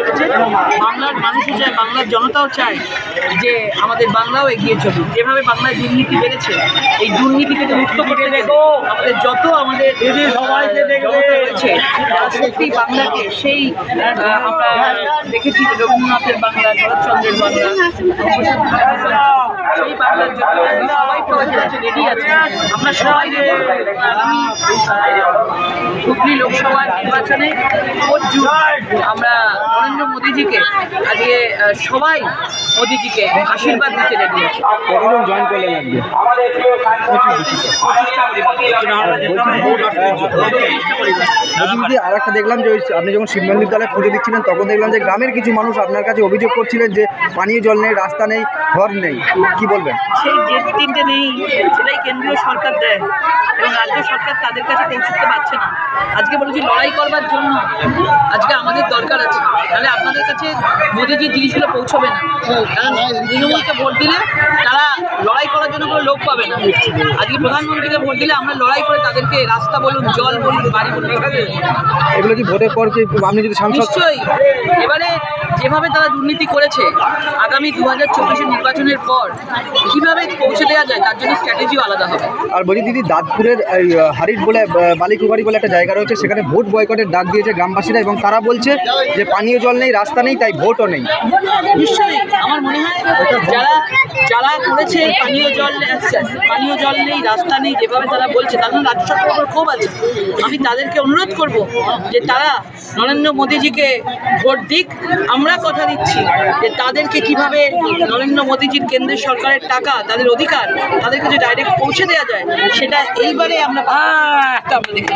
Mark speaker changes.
Speaker 1: চলেছে বাংলার মানুষও চায় বাংলার জনতাও চায় যে আমাদের বাংলাও এগিয়ে চলুক। যেভাবে বাংলায় দুর্নীতি বেড়েছে এই দুর্নীতি থেকে মুক্ত করতে দেখো। আমাদের যত আমাদের সবাইকে রয়েছে সত্যি বাংলাকে সেই আমরা দেখেছি যে রবীন্দ্রনাথের বাংলা শরৎচন্দ্রের বাংলা সেই বাংলার জন্য সবাই প্রস্তুত আছে রেডি আছে। আমরা সবাই হুগলি লোকসভা নির্বাচনে আমরা মোদীজিকে আজকে সবাই মোদীজিকে আশীর্বাদ দিতে রেডি আছে
Speaker 2: কতজন জয়েন করলেন আজকে আর একটা দেখলাম যে আপনি যখন শিব মন্দির তলায় পুজো দিচ্ছিলেন তখন দেখলাম যে গ্রামের কিছু মানুষ আপনার কাছে অভিযোগ করছিলেন যে পানীয় জল নেই রাস্তা নেই ঘর নেই। কি বলবেন?
Speaker 1: সেই যে তিনটে নেই সেটাই কেন্দ্রীয় সরকার দেয়। এবং রাজ্য সরকার তাদের কাছে পৌঁছতে পারছে না। আজকে বলেছি লড়াই করবার জন্য আজকে আমাদের দরকার আছে। তাহলে আপনাদের কাছে মোদিজির জিনিসগুলো পৌঁছবে না। কারণ তৃণমূলকে ভোট দিলে তারা লড়াই করার জন্য কোনো লোক পাবে না। আজকে প্রধানমন্ত্রীকে ভোট দিলে আমরা লড়াই করে তাদেরকে রাস্তা বলুন জল বলুন বাড়ি বলুন
Speaker 2: এগুলো কি ভোটের পর কি আপনি যদি সাংসদ
Speaker 1: নিশ্চয়ই। এবারে যেভাবে তারা দুর্নীতি করেছে আগামী দু হাজার চব্বিশের নির্বাচনের পর কীভাবে পৌঁছে দেওয়া যায় তার জন্য স্ট্র্যাটেজিও আলাদা হবে।
Speaker 2: আর বলি দিদি দাঁতপুরের হারিট বলে বালিকুবাড়ি বলে একটা জায়গা রয়েছে সেখানে ভোট বয়কটের ডাক দিয়েছে গ্রামবাসীরা এবং তারা বলছে যে পানীয় জল নেই রাস্তা নেই তাই ভোটও নেই
Speaker 1: নিশ্চয়ই আমার মনে হয় যারা যারা করেছে পানীয় জল পানীয় জল নেই রাস্তা নেই যেভাবে তারা বলছে তার জন্য রাজ্য সরকারের ক্ষোভ আছে আমি তাদেরকে অনুরোধ করব যে তারা নরেন্দ্র মোদীজিকে ভোট দিক আমরা কথা দিচ্ছি যে তাদেরকে কীভাবে নরেন্দ্র মোদীজির কেন্দ্রের সরকারের টাকা তাদের অধিকার তাদেরকে যে ডাইরেক্ট পৌঁছে দেওয়া যায় সেটা এইবারে আমরা আমরা দেখে।